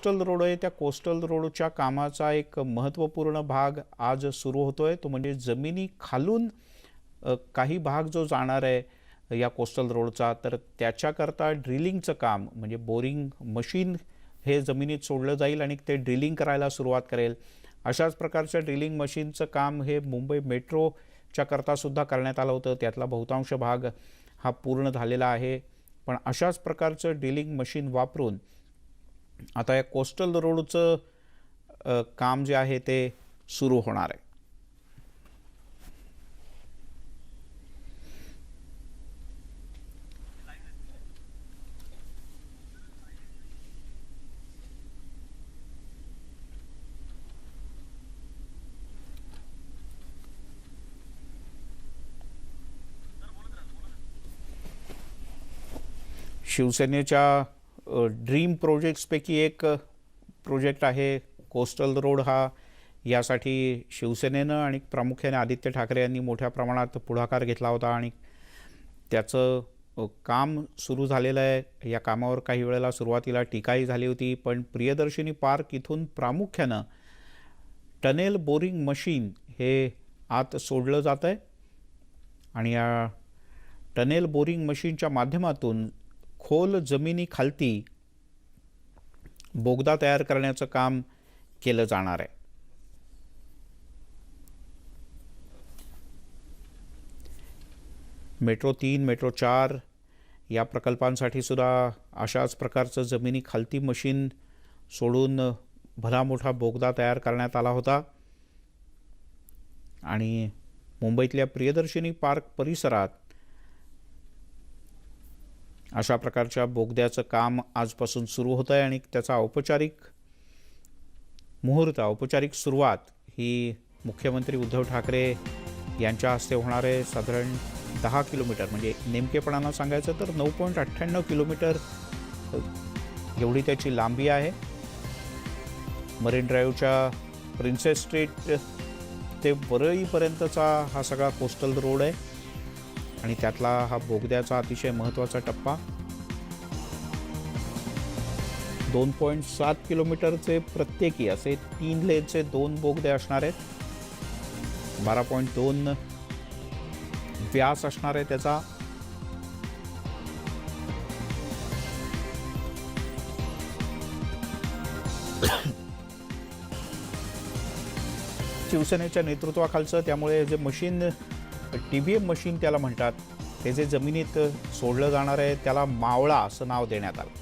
Coastal road आहे. त्या coastal रोडच्या कामाचा एक महत्त्वपूर्ण भाग आज सुरू होतोय. तो म्हणजे जमिनी खालून काही भाग जो जाणार आहे या कोस्टल रोडचा तर त्याच्याकरता ड्रिलिंगचं काम म्हणजे बोरिंग मशीन हे जमिनीत सोडलं जाईल आणि ते ड्रिलिंग करायला सुरुवात करेल. अशाच प्रकारच्या ड्रिलिंग मशीनचं काम हे मुंबई मेट्रोच्या करता सुद्धा करण्यात आलं होतं. त्यातला बहुतांश भाग हा पूर्ण झालेला आहे. पण अशाच प्रकारचं ड्रिलिंग मशीन वापरून आता या कोस्टल रोडचं काम जे आहे ते सुरू होणार आहे. शिवसेनेच्या ड्रीम प्रोजेक्ट्सपैकी एक प्रोजेक्ट आहे कोस्टल रोड हा. यासाठी शिवसेनेनं आणि प्रामुख्याने आदित्य ठाकरे यांनी मोठ्या प्रमाणात पुढाकार घेतला होता आणि त्याचं काम सुरू झालेलं आहे. या कामावर काही वेळेला सुरुवातीला टीकाही झाली होती पण प्रियदर्शिनी पार्क इथून प्रामुख्यानं टनेल बोरिंग मशीन हे आत सोडलं जातं आहे आणि या टनेल बोरिंग मशीनच्या माध्यमातून खोल जमिनीखालती बोगदा तयार करण्याचं काम केलं जाणार आहे. मेट्रो तीन मेट्रो चार या प्रकल्पांसाठी सुद्धा अशाच प्रकारचं जमिनी खालती मशीन सोडून भला मोठा बोगदा तयार करण्यात आला होता. आणि मुंबईतल्या प्रियदर्शिनी पार्क परिसरात अशा प्रकारच्या बोगद्याचं काम आजपासून सुरू होतं आहे आणि त्याचा औपचारिक मुहूर्त औपचारिक सुरुवात ही मुख्यमंत्री उद्धव ठाकरे यांच्या हस्ते होणार आहे. साधारण दहा किलोमीटर म्हणजे नेमकेपणानं सांगायचं तर नऊ पॉईंट अठ्ठ्याण्णव किलोमीटर एवढी त्याची लांबी आहे. मरीन ड्राईव्हच्या प्रिन्सेस स्ट्रीट ते वरळीपर्यंतचा हा सगळा कोस्टल रोड आहे. आणि त्यातला हा बोगद्याचा अतिशय महत्त्वाचा टप्पा. दोन पॉईंट सात किलोमीटरचे प्रत्येकी असे तीन लेनचे दोन बोगदे असणार आहेत. बारा पॉईंट दोन व्यास असणार आहे त्याचा. शिवसेनेच्या नेतृत्वाखालचं त्यामुळे जे machine T B M machine त्याला म्हणतात. ते जे जमिनीत सोडलं जाणार आहे त्याला मावळा असं नाव देण्यात आलं.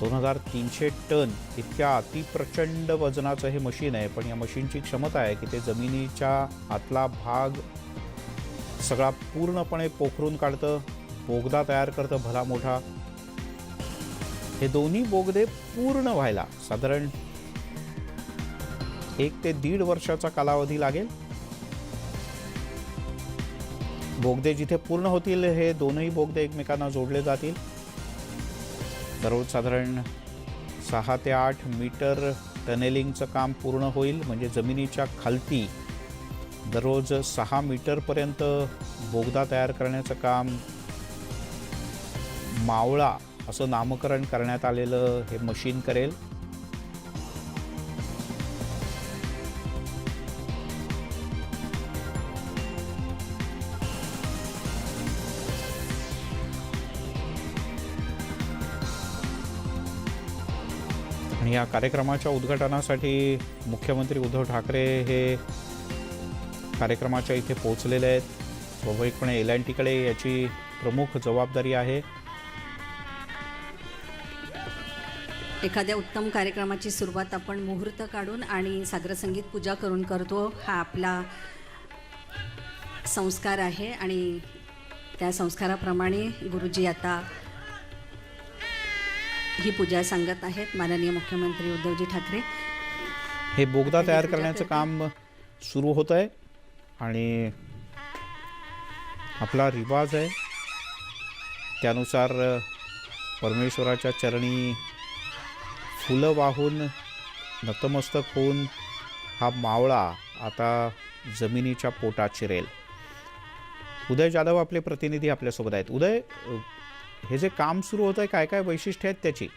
दोन हजार तीनशे टन इतक्या अतिप्रचंड वजनाचं हे मशीन आहे पण या मशीनची क्षमता आहे की ते जमिनीच्या आतला भाग सगळा पूर्णपणे पोखरून काढतं बोगदा तयार करतं भला मोठा. हे दोन्ही बोगदे पूर्ण व्हायला साधारण एक ते दीड वर्षाचा कालावधी लागेल. बोगदे जिथे पूर्ण होतील हे दोनही बोगदे एकमेकांना जोडले जातील. दररोज साधारण सहा ते आठ मीटर टनेलिंगचं काम पूर्ण होईल म्हणजे जमिनीच्या खालती दररोज सहा मीटरपर्यंत बोगदा तयार करण्याचं काम मावळा असं नामकरण करण्यात आलेलं हे मशीन करेल. आणि या कार्यक्रमाच्या उद्घाटनासाठी मुख्यमंत्री उद्धव ठाकरे हे कार्यक्रमाच्या इथे पोहोचलेले आहेत. स्वाभाविकपणे एल अँड टीकडे याची प्रमुख जबाबदारी आहे. एखाद्या उत्तम कार्यक्रमाची सुरुवात आपण मुहूर्त काढून आणि सागरसंगीत पूजा करून करतो हा आपला संस्कार आहे. आणि त्या संस्काराप्रमाणे गुरुजी आता ही पूजा सांगत आहेत माननीय मुख्यमंत्री उद्धवजी ठाकरे. हे बोगदा तयार करण्याचं. काम सुरू होत आहे आणि आपला रिवाज आहे. त्यानुसार परमेश्वराच्या चरणी फुलं वाहून नतमस्तक होऊन हा मावळा आता जमिनीच्या पोटात शिरेल. उदय जाधव आपले प्रतिनिधी आपल्यासोबत आहेत. उदय हे जे काम सुरू होत आहे काय काय वैशिष्ट्य आहेत त्याची?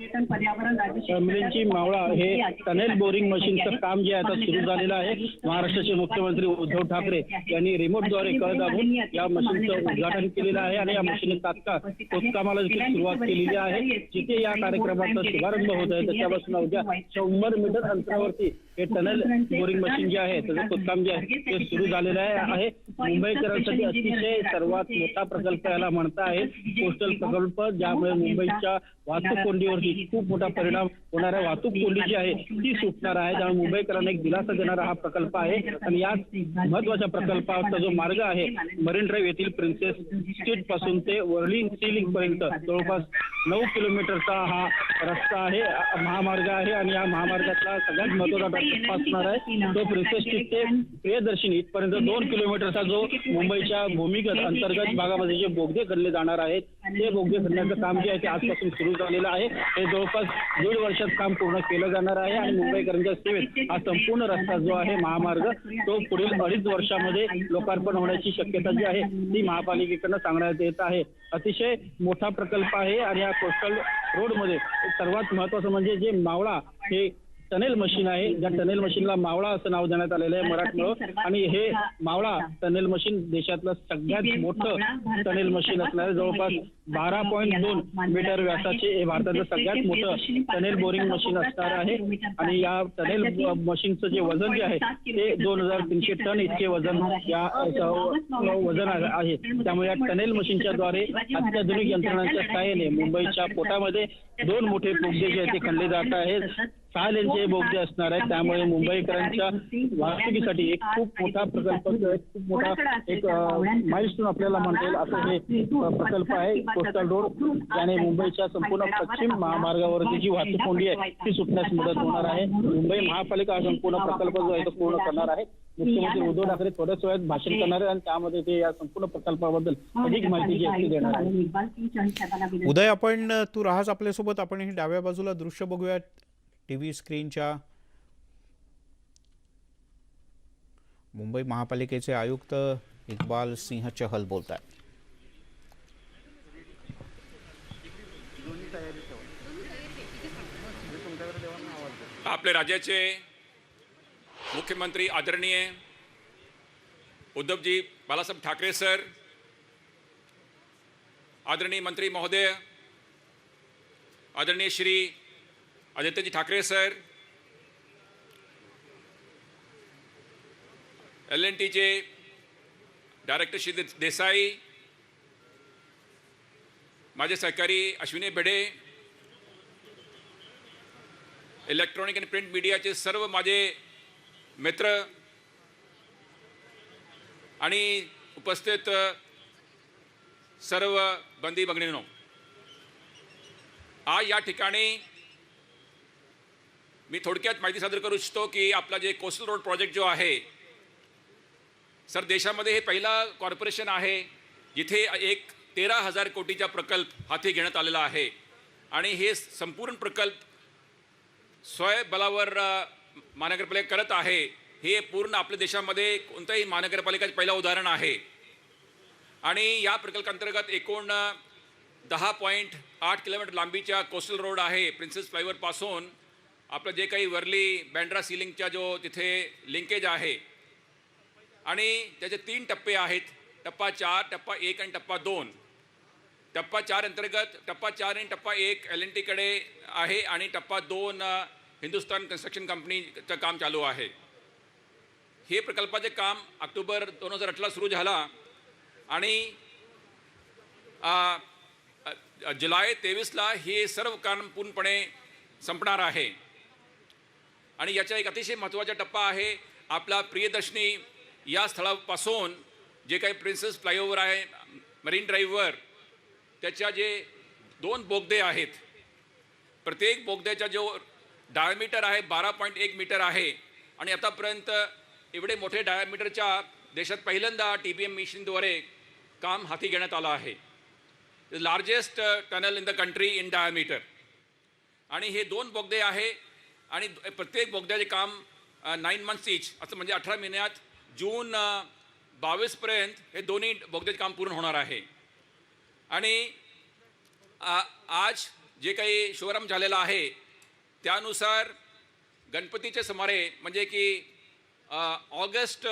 मिलिंदची मावळा हे टनेल बोरिंग मशीनचं काम जे आहे आता सुरू झालेलं आहे महाराष्ट्राचे मुख्यमंत्री उद्धव ठाकरे यांनी रिमोटद्वारे कळ दाबून या मशीनचं उद्घाटन केलेलं आहे आणि या मशीन तात्काळ खोदकामाला देखील सुरुवात केलेली आहे जिथे या कार्यक्रमाचा शुभारंभ होत आहे त्याच्यापासून उद्या शंभर मीटर अंतरावरती हे टनेल बोरिंग मशीन जे आहे त्याचं खोदकाम जे आहे ते सुरू झालेलं आहे. मुंबईकरांसाठी अतिशय सर्वात मोठा प्रकल्प याला म्हणता आहे कोस्टल प्रकल्प ज्यामुळे मुंबईच्या वाहतूक कोंडीवरती खूप मोठा परिणाम होणार आहे. वाहतूक कोंडी जी आहे ती सुटणार आहे. त्यामुळे मुंबईकरांना एक दिलासा देणारा हा प्रकल्प आहे. आणि या महत्त्वाच्या प्रकल्पाचा जो मार्ग आहे मरीन ड्राईव्ह येथील प्रिन्सेस स्ट्रीटपासून ते वर्ली सिलिंग पर्यंत. जवळपास नऊ किलोमीटरचा हा रस्ता आहे महामार्ग आहे. आणि या महामार्गातला सगळ्यात महत्त्वाचा टप्पा असणार आहे. तो स्ट्रीट ते प्रियदर्शनी इथपर्यंत दोन किलोमीटरचा जो मुंबईच्या भूमिगत अंतर्गत भागामध्ये जे बोगदे खणले जाणार आहेत ते बोगदे खणण्याचं काम जे आहे ते आजपासून सुरू झालेलं आहे. हे जवळपास दीड वर्षात काम पूर्ण केलं जाणार आहे आणि मुंबईकरांच्या सेवेत हा संपूर्ण रस्ता जो आहे महामार्ग तो पुढील अडीच वर्षामध्ये लोकार्पण होण्याची शक्यता जी आहे ती महापालिकेकडनं सांगण्यात येत आहे. अतिशय मोठा प्रकल्प आहे आणि या कोस्टल रोडमध्ये सर्वात महत्वाचं म्हणजे जे मावळा हे टनेल मशीन आहे. ज्या टनेल मशीनला मावळा असं नाव देण्यात आलेलं आहे मराठमोळं. आणि हे मावळा टनेल मशीन देशातलं सगळ्यात मोठं टनेल मशीन असणार आहे. जवळपास बारा पॉईंट दोन मीटर व्यासाचे हे भारताचं सगळ्यात मोठं टनेल बोरिंग मशीन असणार आहे. आणि या टनेल मशीनचं जे वजन जे आहे ते दोन हजार तीनशे टन इतके वजन या वजन आहे. त्यामुळे या टनेल मशीनच्या द्वारे अत्याधुनिक यंत्रणांच्या सहाय्याने मुंबईच्या पोटामध्ये दोन मोठे बोगदे जे आहेत ते खणले जात आहेत. सहा लेनचे बोगदे असणार आहेत त्यामुळे मुंबईकरांच्या वाहतुकीसाठी एक खूप मोठा प्रकल्प एक खूप मोठा एक माइलस्टोन आपल्याला म्हणता येईल. असं हे प्रकल्प आहे कोस्टल रोड ज्याने मुंबईच्या संपूर्ण पश्चिम महामार्गावरती जी वाहतूक कोंडी आहे ती सुटण्यास मदत होणार आहे. मुंबई महापालिका हा संपूर्ण प्रकल्प जो आहे तो पूर्ण करणार आहे. मुख्यमंत्री उद्धव ठाकरे थोड्याच वेळात भाषण करणार आहेत आणि त्यामध्ये ते या संपूर्ण प्रकल्पाबद्दल अधिक माहिती जी आहे देणार आहे. उदय आपण तू राहास आपल्यासोबत आपण ही डाव्या बाजूला दृश्य बघूया टी व्ही स्क्रीनच्या मुंबई महापालिकेचे आयुक्त इक्बाल सिंह चहल बोलत आहेत आपल्या राज्याचे मुख्यमंत्री आदरणीय उद्धवजी बालासाहेब ठाकरे सर आदरणीय मंत्री महोदय आदरणीय Shri Adityaji Thackeray sir L N टीचे डायरेक्टर श्री देसाई माझे सहकारी अश्विनी भिडे इलेक्ट्रॉनिक आणि प्रिंट मीडियाचे सर्व माझे मित्र आणि उपस्थित सर्व बंदी बघणीनो आज या ठिकाणी मी थोडक्यात माहिती सादर करू इच्छितो की आपला जे कोस्टल रोड प्रोजेक्ट जो आहे सर देशामध्ये हे पहिला कॉर्पोरेशन आहे जिथे एक तेरा हजार कोटीचा प्रकल्प हाती घेण्यात आलेला आहे. आणि हे संपूर्ण प्रकल्प स्वयंबलावर महानगरपालिका करत आहे. हे पूर्ण आपल्या देशामध्ये कोणत्याही महानगरपालिकाचं पहिलं उदाहरण आहे. आणि या प्रकल्पांतर्गत एकूण दहा पॉईंट आठ किलोमीटर लांबीच्या कोस्टल रोड आहे प्रिन्सेस फ्लायओव्हरपासून आपलं जे काही वरली बँड्रा सिलिंगच्या जो तिथे लिंकेज आहे आणि त्याचे तीन टप्पे आहेत. टप्पा चार टप्पा एक आणि टप्पा दोन. टप्पा चार अंतर्गत टप्पा चार आणि टप्पा एक एल एन टीकडे आहे आणि टप्पा दोन हिंदुस्तान कन्स्ट्रक्शन कंपनीचं काम चालू आहे. हे प्रकल्पाचे काम ऑक्टोबर दोन हजार अठरा सुरू झाला आणि जुलै तेवीसला हे सर्व काम पूर्णपणे संपणार आहे. आणि याचा एक अतिशय महत्त्वाचा टप्पा आहे आपला प्रियदर्शनी या स्थळापासून जे काही प्रिन्सेस फ्लायओव्हर आहे मरीन ड्राईव्हवर त्याच्या जे दोन बोगदे आहेत प्रत्येक बोगद्याचा जो डायमीटर आहे बारा पॉईंट एक मीटर आहे. आणि आतापर्यंत एवढे मोठे डायमीटरच्या देशात पहिल्यांदा टी बी एम मिशनद्वारे काम हाती घेण्यात आलं आहे. Largest tunnel in the country in diameter आणि हे दोन बोगदे आहे आणि प्रत्येक बोगद्याचे काम नाईन मंथ्स इच असं म्हणजे अठरा महिन्यात जून बावीसपर्यंत हे दोन्ही बोगद्याचे काम पूर्ण होणार आहे. आणि आ- आज जे काही शुभारंभ झालेला आहे त्यानुसार गणपतीच्या सुमारे म्हणजे की ऑगस्ट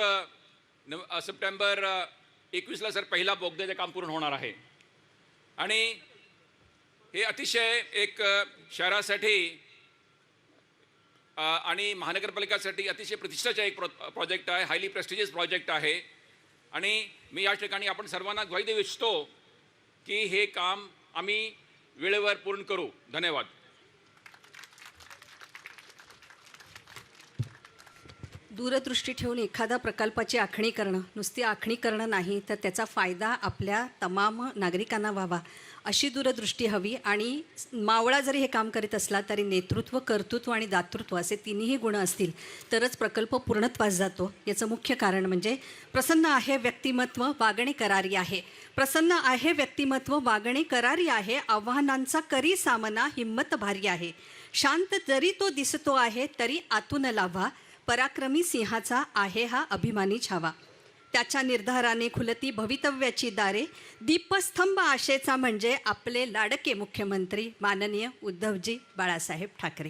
नव सप्टेंबर एकवीसला सर पहिला बोगद्याचं काम पूर्ण होणार आहे. आणि हे अतिशय एक शहरासाठी आणि महानगरपालिकासाठी अतिशय प्रतिष्ठाचा एक प्रो प्रोजेक्ट आहे हायली प्रेस्टिजियस प्रोजेक्ट आहे. आणि मी या ठिकाणी आपण सर्वांना ग्वाही देऊ इच्छितो की हे काम आम्ही वेळेवर पूर्ण करू. धन्यवाद. दूरदृष्टी ठेवून एखादा प्रकल्पाची आखणी करणं नुसती आखणी करणं नाही तर त्याचा फायदा आपल्या तमाम नागरिकांना व्हावा. अशी दूरदृष्टी हवी आणि मावळा जरी हे काम करीत असला तरी नेतृत्व कर्तृत्व आणि दातृत्व असे तिन्ही गुण असतील तरच प्रकल्प पूर्णत्वास जातो. याचं मुख्य कारण म्हणजे प्रसन्न आहे व्यक्तिमत्व वागणे करारी आहे. प्रसन्न आहे व्यक्तिमत्व वागणे करारी आहे आव्हानांचा करी सामना हिंमत भारी आहे. शांत जरी तो दिसतो आहे तरी आतून लाभा पराक्रमी सिंहाचा आहे हा अभिमानी छावा त्याच्या निर्धाराने खुलती भवितव्याची दारे दीपस्तंभ आशेचा म्हणजे आपले लाडके मुख्यमंत्री माननीय उद्धवजी बाळासाहेब ठाकरे.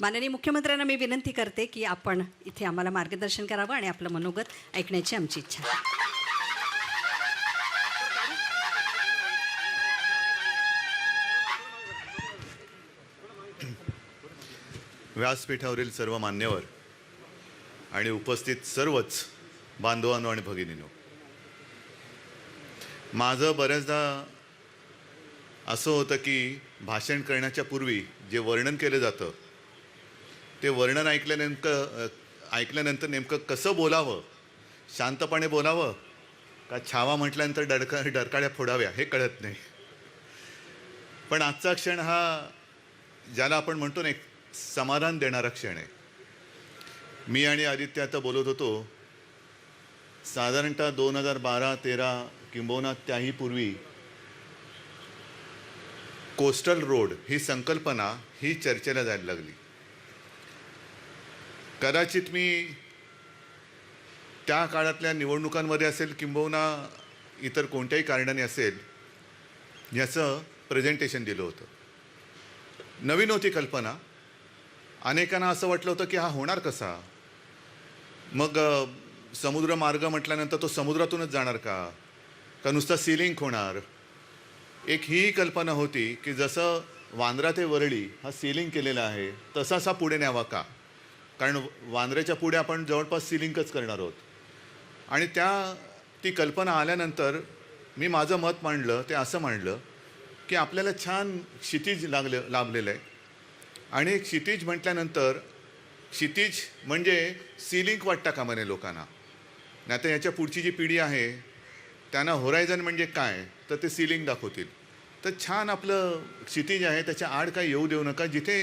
माननीय मुख्यमंत्र्यांना मी विनंती करते की आपण इथे आम्हाला मार्गदर्शन करावं आणि आपलं मनोगत ऐकण्याची आमची इच्छा आहे. व्यासपीठावरील सर्व मान्यवर आणि उपस्थित सर्वच बांधवांनो आणि भगिनीनो माझं बऱ्याचदा असं होतं की भाषण करण्याच्या पूर्वी जे वर्णन केलं जातं ते वर्णन ऐकल्या नेमकं ऐकल्यानंतर नेमकं कसं बोलावं? शांतपणे बोलावं? का छावा म्हटल्यानंतर डडका डरकाळ्या फोडाव्या? हे कळत नाही. पण आजचा क्षण हा ज्याला आपण म्हणतो ना एक समाधान देणारा क्षण आहे. मी आणि आदित्य आता बोलत होतो साधारणतः दोन हजार बारा तेरा किंबहुना त्याही पूर्वी कोस्टल रोड ही संकल्पना ही चर्चेला जायला लागली. कदाचित मी त्या काळातल्या निवडणुकांमध्ये असेल किंबहुना इतर कोणत्याही कारणाने असेल याचं प्रेझेंटेशन दिलं होतं. नवीन होती कल्पना. अनेकांना असं वाटलं होतं की हा होणार कसा? मग समुद्र मार्ग म्हटल्यानंतर तो समुद्रातूनच जाणार का? का नुसता सिलिंग होणार एक ही कल्पना होती की जसं वांद्रा ते वरळी हा सिलिंग केलेला आहे तसाच हा पुढे न्यावा का? कारण वांद्र्याच्या पुढे आपण जवळपास सिलिंगच करणार आहोत. आणि त्या ती कल्पना आल्यानंतर मी माझं मत मांडलं ते असं मांडलं की आपल्याला छान क्षितिज लागलं लाभलेलं आहे. आणि एक क्षितिज म्हटल्यानंतर क्षितिज म्हणजे सिलिंग वाटता का म्हणे लोकांना? नाही तर याच्या पुढची जी पिढी आहे त्यांना होरायझन म्हणजे काय? तर ते सिलिंग दाखवतील. तर छान आपलं क्षितिज आहे त्याच्या आड काही येऊ देऊ नका. जिथे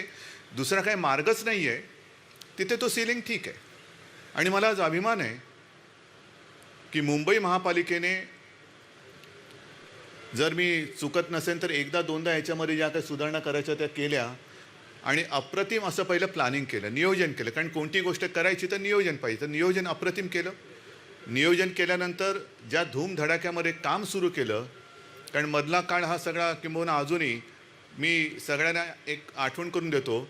दुसरा काही मार्गच नाही आहे तिथे तो सिलिंग ठीक आहे. आणि मला आज अभिमान आहे की मुंबई महापालिकेने जर मी चुकत नसेल तर एकदा दोनदा याच्यामध्ये ज्या काही सुधारणा करायच्या त्या केल्या आणि अप्रतिम असं पहिलं प्लॅनिंग केलं नियोजन केलं. कारण कोणती गोष्ट करायची तर नियोजन पाहिजे. तर नियोजन अप्रतिम केलं. नियोजन केल्यानंतर ज्या धूमधडाक्यामध्ये काम सुरू केलं कारण मधला काळ हा सगळा किंबहुना अजूनही मी सगळ्यांना एक आठवण करून देतो.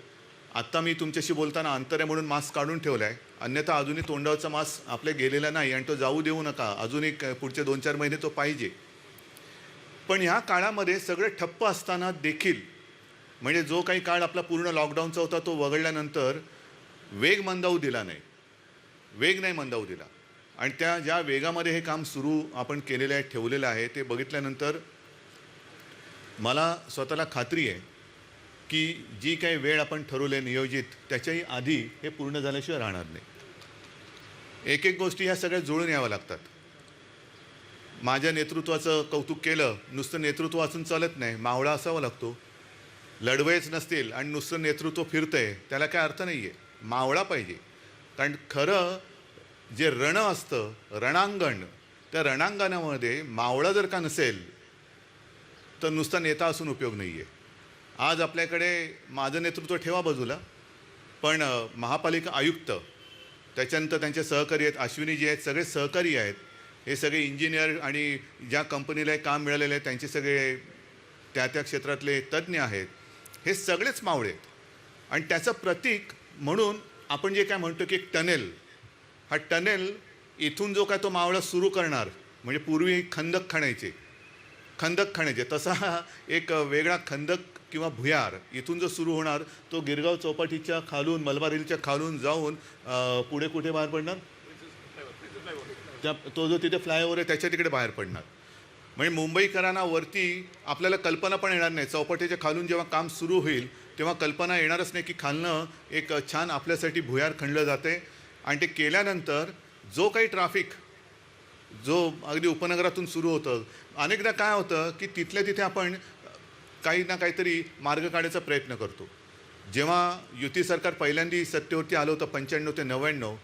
आत्ता मी तुमच्याशी बोलताना अंतर आहे म्हणून मास्क काढून ठेवला आहे अन्यथा अजूनही तोंडावरचा मास्क आपल्या गेलेला नाही आणि तो जाऊ देऊ नका. अजूनही पुढचे दोन चार महिने तो पाहिजे. पण ह्या काळामध्ये सगळं ठप्प असताना देखील म्हणजे जो काही काळ आपला पूर्ण लॉकडाऊनचा होता तो वगळल्यानंतर वेग मंदावू दिला नाही. वेग नाही मंदावू दिला. आणि त्या ज्या वेगामध्ये हे काम सुरू आपण केलेलं आहे ठेवलेलं आहे ते बघितल्यानंतर मला स्वतःला खात्री आहे की जी काही वेळ आपण ठरवले नियोजित त्याच्याही आधी हे पूर्ण झाल्याशिवाय राहणार नाही. एक एक गोष्टी ह्या सगळ्या जुळून याव्या लागतात. माझ्या नेतृत्वाचं कौतुक केलं नुसतं नेतृत्व असून चालत नाही मावळा असावा लागतो. लढवेच नसतील आणि नुसतं नेतृत्व फिरतंय त्याला काय अर्थ नाही आहे मावळा पाहिजे. कारण खरं जे रण असतं रणांगण त्या रणांगणामध्ये मावळा जर का नसेल तर नुसता नेता असून उपयोग नाही आहे आज आपल्याकडे माझं नेतृत्व ठेवा बाजूला पण महापालिका आयुक्त त्याच्यानंतर त्यांचे सहकारी आहेत अश्विनी जे आहेत सगळे सहकारी आहेत. हे सगळे इंजिनियर आणि ज्या कंपनीला हे काम मिळालेलं आहे त्यांचे सगळे त्या त्या क्षेत्रातले तज्ज्ञ आहेत. हे सगळेच मावळे आहेत. आणि त्याचं प्रतीक म्हणून आपण जे काय म्हणतो की एक टनेल हा टनेल इथून जो काय तो मावळा सुरू करणार म्हणजे पूर्वी खंदक खणायचे. खंदक खणायचे. तसा एक वेगळा खंदक किंवा भुयार इथून जो सुरू होणार तो गिरगाव चौपाटीच्या खालून मलबार हिलच्या खालून जाऊन पुढे कुठे बाहेर पडणार? त्या तो जो तिथे फ्लायओव्हर आहे त्याच्या तिकडे बाहेर पडणार. म्हणजे मुंबईकरांना वरती आपल्याला कल्पना पण येणार नाही. चौपाटीच्या खालून जेव्हा काम सुरू होईल तेव्हा कल्पना येणारच नाही की खालनं एक छान आपल्यासाठी भुयार खणलं जाते आणि ते केल्यानंतर जो काही ट्राफिक जो अगदी उपनगरातून सुरू होतं अनेकदा काय होतं की तिथल्या तिथे आपण काही ना काहीतरी मार्ग काढायचा प्रयत्न करतो. जेव्हा युती सरकार पहिल्यांदी सत्तेवरती आलं होतं पंच्याण्णव ते नव्याण्णव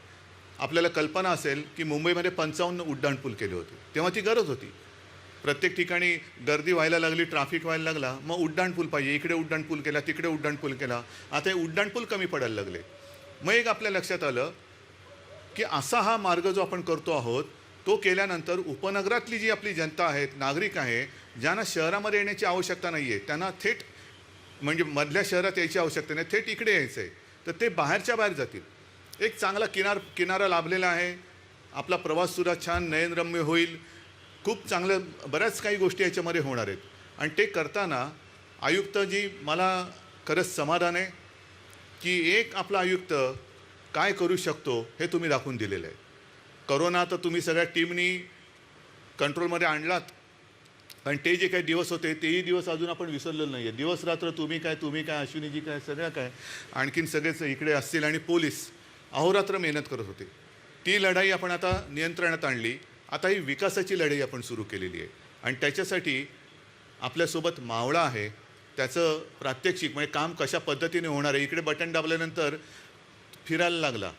आपल्याला कल्पना असेल की मुंबईमध्ये पंचावन्न उड्डाणपूल केले होते. तेव्हा ती गरज होती. प्रत्येक ठिकाणी गर्दी व्हायला लागली ट्राफिक व्हायला लागला मग उड्डाणपूल पाहिजे इकडे उड्डाणपूल केला तिकडे उड्डाणपूल केला. आता हे उड्डाणपूल कमी पडायला लागले. मग एक आपल्या लक्षात आलं की असा हा मार्ग जो आपण करतो आहोत तो केल्यानंतर उपनगरातली जी आपली जनता आहेत नागरिक आहे ज्यांना शहरामध्ये येण्याची आवश्यकता नाही आहे त्यांना थेट म्हणजे मधल्या शहरात यायची आवश्यकता नाही थेट इकडे यायचं आहे तर ते बाहेरच्या बाहेर जातील. एक चांगला किनार किनारा लाभलेला आहे आपला प्रवाससुद्धा छान नयनरम्य होईल खूप चांगलं बऱ्याच काही गोष्टी याच्यामध्ये होणार आहेत. आणि ते करताना आयुक्तजी मला खरंच समाधान आहे की एक आपला आयुक्त काय करू शकतो हे तुम्ही दाखवून दिलेलं आहे. करोना तर तुम्ही सगळ्या टीमनी कंट्रोलमध्ये आणलात. कारण ते जे काही दिवस होते तेही दिवस अजून आपण विसरलेलो नाही आहे दिवस रात्र तुम्ही काय तुम्ही काय अश्विनीजी काय सगळ्या काय आणखीन सगळेच इकडे असतील आणि पोलीस अहोरात्र मेहनत करत होते. ती लढाई आपण आता नियंत्रणात आणली. आता ही विकासाची लढाई आपण सुरू केलेली आहे. आणि त्याच्यासाठी आपल्यासोबत मावळा आहे. त्याचं प्रात्यक्षिक म्हणजे काम कशा पद्धतीने होणार आहे इकडे बटन दाबल्यानंतर फिरायला लागला.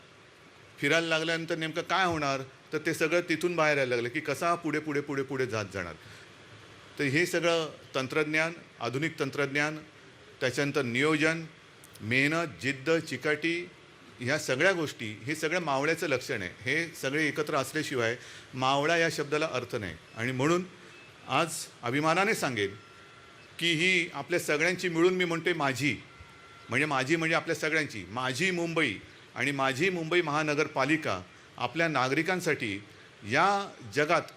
फिरायला लागल्यानंतर नेमकं काय होणार? तर ते सगळं तिथून बाहेर यायला लागलं की कसा पुढे पुढे पुढे पुढे जात जाणार? तर हे सगळं तंत्रज्ञान आधुनिक तंत्रज्ञान त्याच्यानंतर नियोजन मेहनत जिद्द चिकाटी ह्या सगळ्या गोष्टी हे सगळं मावळ्याचं लक्षण आहे. हे सगळे एकत्र असल्याशिवाय मावळा या शब्दाला अर्थ नाही. आणि म्हणून आज अभिमानाने सांगेन की ही आपल्या सगळ्यांची मिळून मी म्हणते माझी. म्हणजे माझी म्हणजे आपल्या सगळ्यांची. माझी मुंबई. आणि माझी मुंबई महानगरपालिका आपल्या नागरिकांसाठी या जगात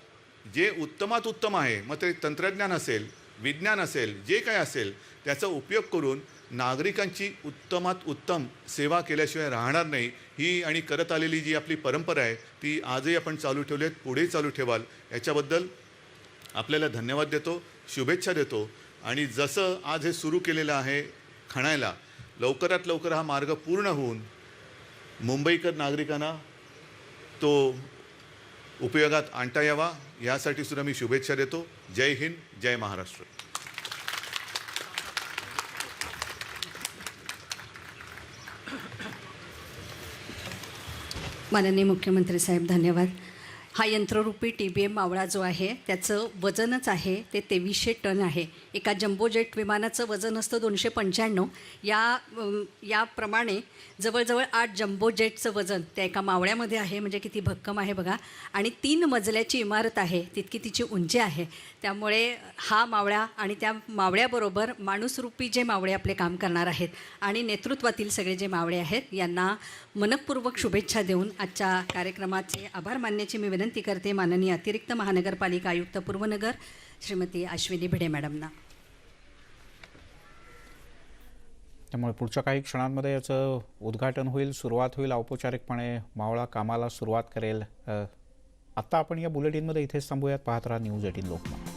जे उत्तमात उत्तम आहे मग ते तंत्रज्ञान असेल विज्ञान असेल जे काय असेल त्याचा उपयोग करून नागरिकांची उत्तमात उत्तम सेवा केल्याशिवाय राहणार नाही. ही आणि करत आलेली जी आपली परंपरा आहे ती आजही आपण चालू ठेवली आहेत पुढेही चालू ठेवाल. याच्याबद्दल आपल्याला धन्यवाद देतो शुभेच्छा देतो. आणि जसं आज हे सुरू केलेलं आहे खणायला लवकरात लवकर हा मार्ग पूर्ण होऊन मुंबईकर नागरिकांना तो उपयोगात आणता यावा यासाठी सुद्धा मी शुभेच्छा देतो. जय हिंद जय महाराष्ट्र. माननीय मुख्यमंत्री साहेब धन्यवाद. हा यंत्ररूपी टी बी एम मावळा जो आहे त्याचं वजनच आहे ते तेवीसशे टन आहे. एका जम्बोजेट विमानाचं वजन असतं दोनशे पंच्याण्णव. या याप्रमाणे जवळजवळ आठ जम्बोजेटचं वजन त्या एका मावळ्यामध्ये आहे म्हणजे किती भक्कम आहे बघा. आणि तीन मजल्याची इमारत आहे तितकी तिची उंची आहे. त्यामुळे हा मावळा आणि त्या मावळ्याबरोबर माणूसरूपी जे मावळे आपले काम करणार आहेत आणि नेतृत्वातील सगळे जे मावळे आहेत यांना मनपूर्वक शुभेच्छा देऊन आजच्या कार्यक्रमाचे आभार मानण्याची मी विनंती करते माननीय अतिरिक्त महानगरपालिका आयुक्त पूर्वनगर श्रीमती अश्विनी भिडे मॅडमना. त्यामुळे पुढच्या काही क्षणांमध्ये याचं उद्घाटन होईल सुरुवात होईल. औपचारिकपणे मावळा कामाला सुरुवात करेल. आत्ता आपण या बुलेटिनमध्ये इथेच थांबूयात. पाहत राहा न्यूज एटीन लोकमत.